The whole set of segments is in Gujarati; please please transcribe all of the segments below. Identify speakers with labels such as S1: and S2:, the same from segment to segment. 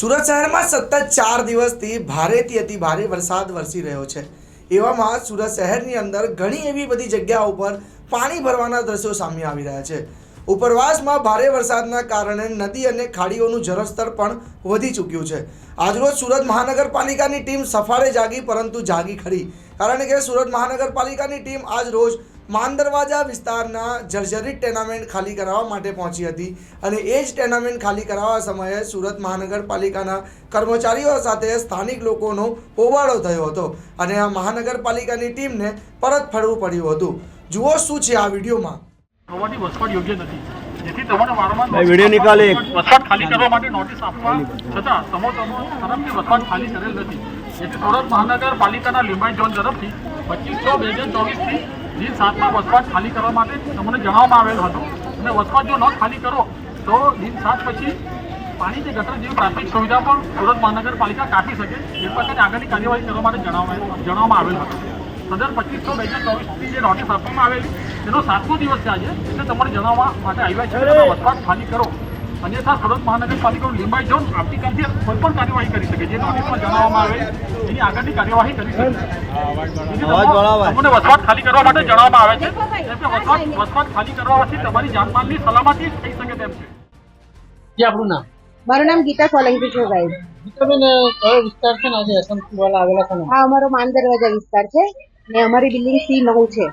S1: સુરત શહેરમાં સતત ચાર દિવસથી ભારેથી અતિ ભારે વરસાદ વરસી રહ્યો છે. એવામાં સુરત શહેરની અંદર ઘણી એવી બધી જગ્યાઓ ઉપર પાણી ભરવાના દ્રશ્યો સામે આવી રહ્યા છે. ઉપરવાસમાં ભારે વરસાદના કારણે નદી અને ખાડીઓનું જળસ્તર પણ વધી ચૂક્યું છે. આજરોજ સુરત મહાનગરપાલિકાની ટીમ સફાળે જાગી પરંતુ જાગી ખરી. કારણ કે સુરત મહાનગરપાલિકાની ટીમ આજ રોજ માનદરવાજા વિસ્તારના જર્જરિત ટેનામેન્ટ ખાલી કરાવવા માટે પહોંચી હતી અને એ જ ટેનામેન્ટ ખાલી કરાવવા સમયે સુરત મહાનગરપાલિકાના કર્મચારીઓ સાથે સ્થાનિક લોકોનો હોબાળો થયો હતો અને આ મહાનગરપાલિકાની ટીમને પરત ફરવું પડ્યું હતું. જુઓ શું છે આ વિડીયોમાં.
S2: વસવાટ યોગ્ય નથી. જેથી તમારે વારંવાર
S3: વીડિયો નિકાલે.
S2: વસવાટ ખાલી કરવા માટે નોટિસ આપવા. છતાં તમો તમો તરફથી વસવાટ ખાલી કરેલ નથી. જેથી સુરત મહાનગરપાલિકાના લિંબાયત ઝોન તરફથી પચીસો બે હજાર ચોવીસથી દિન સાતમાં વસવાટ ખાલી કરવા માટે તમને જણાવવામાં આવેલ હતું. અને વસવાટ જો ન ખાલી કરો, તો દિન સાત પછી પાણી કે ગટર જેવી પ્રાથમિક સુવિધા પણ સુરત મહાનગરપાલિકા કાપી શકે. એ પ્રકારની આગળની કાર્યવાહી કરવા માટે જણાવવામાં જણાવવામાં આવેલ હતું. સદર પચીસો બે હજાર ચોવીસની જે નોટિસ આપવામાં આવેલી તેનો સાતમો દિવસ છે આજે, એટલે તમારે જણાવવા માટે આવ્યા છે વસવાટ ખાલી કરો. અન્યથા સુરત મહાનગરપાલિકાનું લિંબાઈ ઝોન આવતીકાલથી કોઈ પણ કાર્યવાહી કરી શકે જે નોટિસમાં જણાવવામાં આવે એની આગળની કાર્યવાહી કરી શકે. તમને વસવાટ ખાલી કરવા માટે જણાવવામાં આવે છે. કેમ કે વસવાટ વસવાટ ખાલી કરવાથી તમારી જાનમાલની સલામતી થઈ શકે તેમ છે.
S4: આપણું નામ.
S5: મારું નામ ગીતા સોલંકી છે સાહેબ
S4: ગીતાબેન કયો વિસ્તાર છે ને આજે? એસએમસી આવેલા છે ને?
S5: અમારો માન દરવાજા વિસ્તાર છે ને અમારી બિલ્ડિંગ સી નવ છે.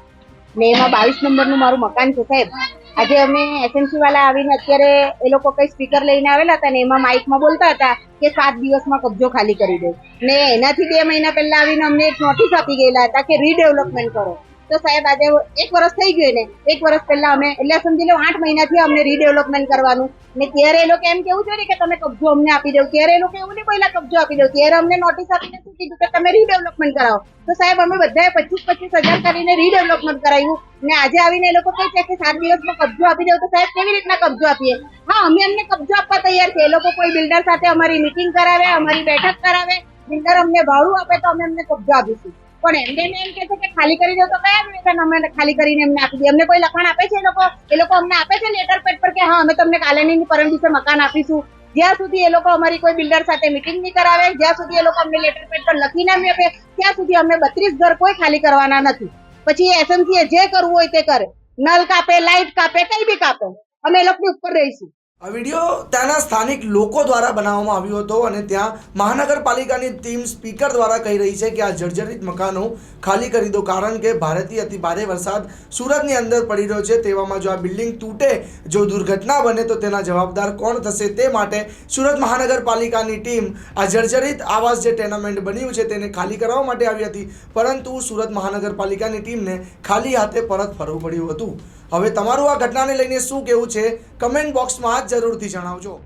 S5: ને એમાં બાવીસ નંબરનું મારું મકાન છે સાહેબ. આજે અમે એસએમસી વાળા આવીને અત્યારે એ લોકો કઈ સ્પીકર લઈને આવેલા હતા ને એમાં માઇકમાં બોલતા હતા કે સાત દિવસમાં કબજો ખાલી કરી દો ને એનાથી બે મહિના પહેલા આવીને અમને એક નોટિસ આપી ગયેલા હતા કે રીડેવલપમેન્ટ કરો. તો સાહેબ, આજે એક વર્ષ થઈ ગયું ને એક વર્ષ પહેલા અમે એટલે સમજી લો, આઠ મહિનાથી અમને રીડેવલપમેન્ટ કરવાનું. ને ત્યારે એ લોકો એમ કેવું ને કે તમે કબજો અમને આપી દો. ત્યારે એ લોકો એવું નહીં પહેલા કબજો આપી દો. ત્યારે અમને નોટિસ આપીને શું કીધું કે તમે રીડેવલપમેન્ટ કરાવો. તો સાહેબ, અમે બધાએ પચીસ પચીસ હજાર કરીને રીડેવલપમેન્ટ કરાવ્યું ને આજે આવીને એ લોકો કહે છે કે સાત દિવસમાં કબજો આપી દો તો સાહેબ કેવી રીતના કબજો આપીએ? હા, અમે એમને કબજો આપવા તૈયાર છે એ લોકો કોઈ બિલ્ડર સાથે અમારી મીટિંગ કરાવે, અમારી બેઠક કરાવે. બિલ્ડર અમને ભાડું આપે તો અમે એમને કબજો આપીશું. પણ એમને એમ કે છે કે ખાલી કરી દો તો કયા વેતન અમે ખાલી કરીને એમને આપી દઈએ અમને કોઈ લખાણ આપે છે એ લોકો? એ લોકો અમને આપે છે લેટર પેડ પર કે હા, અમે તમને કાલે ની પરમ દિવસે મકાન આપીશું. જ્યાં સુધી એ લોકો અમારી કોઈ બિલ્ડર સાથે મિટિંગ નહીં કરાવે, જ્યાં સુધી એ લોકો અમને લેટર પેડ પર લખીને ના આપે, ત્યાં સુધી અમે બત્રીસ ઘર કોઈ ખાલી કરવાના નથી. પછી એસએમસી જે કરવું હોય તે કરે. નલ કાપે લાઇટ કાપે, કઈ બી કાપે. અમે એ લોકોની ઉપર રહીશું.
S1: આ વીડિયો ત્યાંના સ્થાનિક લોકો દ્વારા બનાવવામાં આવ્યો હતો અને ત્યાં મહાનગરપાલિકાની ટીમ સ્પીકર દ્વારા કહી રહી છે કે આ જર્જરિત મકાનો ખાલી કરી દો, કારણ કે ભારતીય અતિ ભારે વરસાદ સુરતની અંદર પડી રહ્યો છે. તેવામાં જો આ બિલ્ડિંગ તૂટે, જો દુર્ઘટના બને, તો તેના જવાબદાર કોણ થશે તે માટે સુરત મહાનગરપાલિકાની ટીમ આ જર્જરિત આવાસ જે ટેનામેન્ટ બન્યું છે તેને ખાલી કરવા માટે આવી હતી. પરંતુ સુરત મહાનગરપાલિકાની ટીમને ખાલી હાથે પરત ફરવું પડ્યું હતું. હવે તમારું આ ઘટનાને લઈને શું કહેવું છે? કમેન્ટ બોક્સમાં જરૂરથી જણાવજો.